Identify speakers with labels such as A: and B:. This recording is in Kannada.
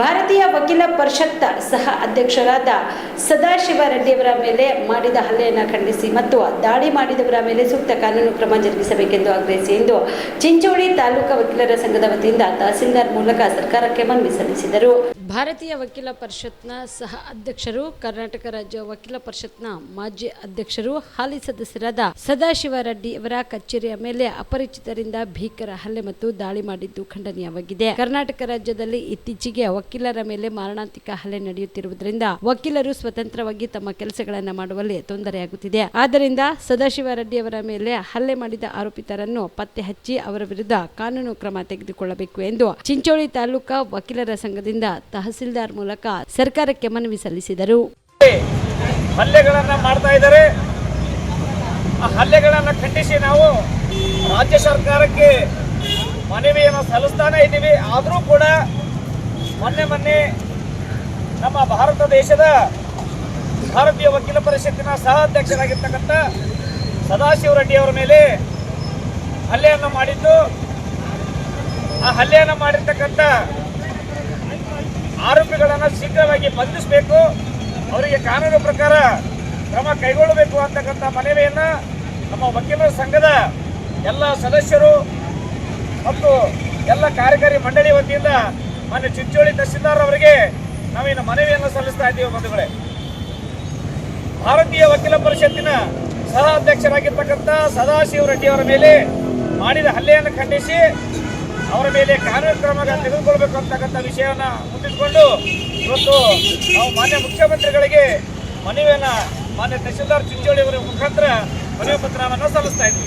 A: ಭಾರತೀಯ ವಕೀಲ ಪರಿಷತ್ ಸಹ ಅಧ್ಯಕ್ಷರಾದ ಸದಾಶಿವ ರೆಡ್ಡಿಯವರ ಮೇಲೆ ಮಾಡಿದ ಹಲ್ಲೆಯನ್ನು ಖಂಡಿಸಿ ಮತ್ತು ದಾಳಿ ಮಾಡಿದವರ ಮೇಲೆ ಸೂಕ್ತ ಕಾನೂನು ಕ್ರಮ ಜರುಗಿಸಬೇಕೆಂದು ಆಗ್ರಹಿಸಿ ಎಂದು ಚಿಂಚೋಳಿ ತಾಲೂಕು ವಕೀಲರ ಸಂಘದ ವತಿಯಿಂದ ತಹಸೀಲ್ದಾರ್ ಮೂಲಕ ಸರ್ಕಾರಕ್ಕೆ ಮನವಿ ಸಲ್ಲಿಸಿದರು. ಭಾರತೀಯ ವಕೀಲ ಪರಿಷತ್ನ ಸಹ ಅಧ್ಯಕ್ಷರು, ಕರ್ನಾಟಕ ರಾಜ್ಯ ವಕೀಲ ಪರಿಷತ್ನ ಮಾಜಿ ಅಧ್ಯಕ್ಷರು, ಹಾಲಿ ಸದಸ್ಯರಾದ ಸದಾಶಿವ ರೆಡ್ಡಿ ಅವರ ಕಚೇರಿಯ ಮೇಲೆ ಅಪರಿಚಿತರಿಂದ ಭೀಕರ ಹಲ್ಲೆ ಮತ್ತು ದಾಳಿ ಮಾಡಿದ್ದು ಖಂಡನೀಯವಾಗಿದೆ. ಕರ್ನಾಟಕ ರಾಜ್ಯದಲ್ಲಿ ಇತ್ತೀಚೆಗೆ ವಕೀಲರ ಮೇಲೆ ಮಾರಣಾಂತಿಕ ಹಲ್ಲೆ ನಡೆಯುತ್ತಿರುವುದರಿಂದ ವಕೀಲರು ಸ್ವತಂತ್ರವಾಗಿ ತಮ್ಮ ಕೆಲಸಗಳನ್ನು ಮಾಡುವಲ್ಲಿ ತೊಂದರೆಯಾಗುತ್ತಿದೆ. ಆದ್ದರಿಂದ ಸದಾಶಿವ ರೆಡ್ಡಿ ಅವರ ಮೇಲೆ ಹಲ್ಲೆ ಮಾಡಿದ ಆರೋಪಿತರನ್ನು ಪತ್ತೆ ಹಚ್ಚಿ ಅವರ ವಿರುದ್ಧ ಕಾನೂನು ಕ್ರಮ ತೆಗೆದುಕೊಳ್ಳಬೇಕು ಎಂದು ಚಿಂಚೋಳಿ ತಾಲೂಕಾ ವಕೀಲರ ಸಂಘದಿಂದ ತಹಸೀಲ್ದಾರ್ ಮೂಲಕ ಸರ್ಕಾರಕ್ಕೆ ಮನವಿ ಸಲ್ಲಿಸಿದರು.
B: ಹಲ್ಲೆಗಳನ್ನು ಮಾಡ್ತಾ ಇದ್ದಾರೆ. ಆ ಹಲ್ಲೆಗಳನ್ನು ಖಂಡಿಸಿ ನಾವು ರಾಜ್ಯ ಸರ್ಕಾರಕ್ಕೆ ಮನವಿಯನ್ನು ಸಲ್ಲಿಸ್ತಾನೆ ಇದ್ದೀವಿ. ಆದರೂ ಕೂಡ ಮೊನ್ನೆ ಮೊನ್ನೆ ನಮ್ಮ ಭಾರತ ದೇಶದ ಭಾರತೀಯ ವಕೀಲ ಪರಿಷತ್ತಿನ ಸಹ ಅಧ್ಯಕ್ಷರಾಗಿರ್ತಕ್ಕಂಥ ಸದಾಶಿವ ರೆಡ್ಡಿ ಅವರ ಮೇಲೆ ಹಲ್ಲೆಯನ್ನು ಮಾಡಿದ್ದು. ಆ ಹಲ್ಲೆಯನ್ನು ಮಾಡಿರ್ತಕ್ಕಂಥ ಆರೋಪಿಗಳನ್ನು ಶೀಘ್ರವಾಗಿ ಬಂಧಿಸಬೇಕು. ಅವರಿಗೆ ಕಾನೂನು ಪ್ರಕಾರ ಕ್ರಮ ಕೈಗೊಳ್ಳಬೇಕು ಅಂತಕ್ಕಂಥ ಮನವಿಯನ್ನು ನಮ್ಮ ವಕೀಲರ ಸಂಘದ ಎಲ್ಲ ಸದಸ್ಯರು ಮತ್ತು ಎಲ್ಲ ಕಾರ್ಯಕಾರಿ ಮಂಡಳಿ ವತಿಯಿಂದ ಮಾನ್ಯ ಚಿಂಚೋಳಿ ತಹಸೀಲ್ದಾರ್ ಅವರಿಗೆ ನಾವಿನ ಮನವಿಯನ್ನು ಸಲ್ಲಿಸ್ತಾ ಇದ್ದೀವಿ ಬಂಧುಗಳೇ. ಭಾರತೀಯ ವಕೀಲ ಪರಿಷತ್ತಿನ ಸಹ ಅಧ್ಯಕ್ಷರಾಗಿರ್ತಕ್ಕಂಥ ಸದಾಶಿವ ರೆಡ್ಡಿ ಅವರ ಮೇಲೆ ಮಾಡಿದ ಹಲ್ಲೆಯನ್ನು ಖಂಡಿಸಿ ಅವರ ಮೇಲೆ ಕಾನೂನು ಕ್ರಮ ತೆಗೆದುಕೊಳ್ಬೇಕು ಅಂತಕ್ಕಂಥ ವಿಷಯವನ್ನು ಮುಂದಿಟ್ಕೊಂಡು ಇವತ್ತು ನಾವು ಮಾನ್ಯ ಮುಖ್ಯಮಂತ್ರಿಗಳಿಗೆ ಮನವಿಯನ್ನು ಮಾನ್ಯ ತಹಶೀಲ್ದಾರ್ ಚಿಂಚೋಳಿ ಅವರ ಮುಖಾಂತರ ಮನವಿ ಪತ್ರವನ್ನು ಸಲ್ಲಿಸ್ತಾ ಇದ್ವಿ.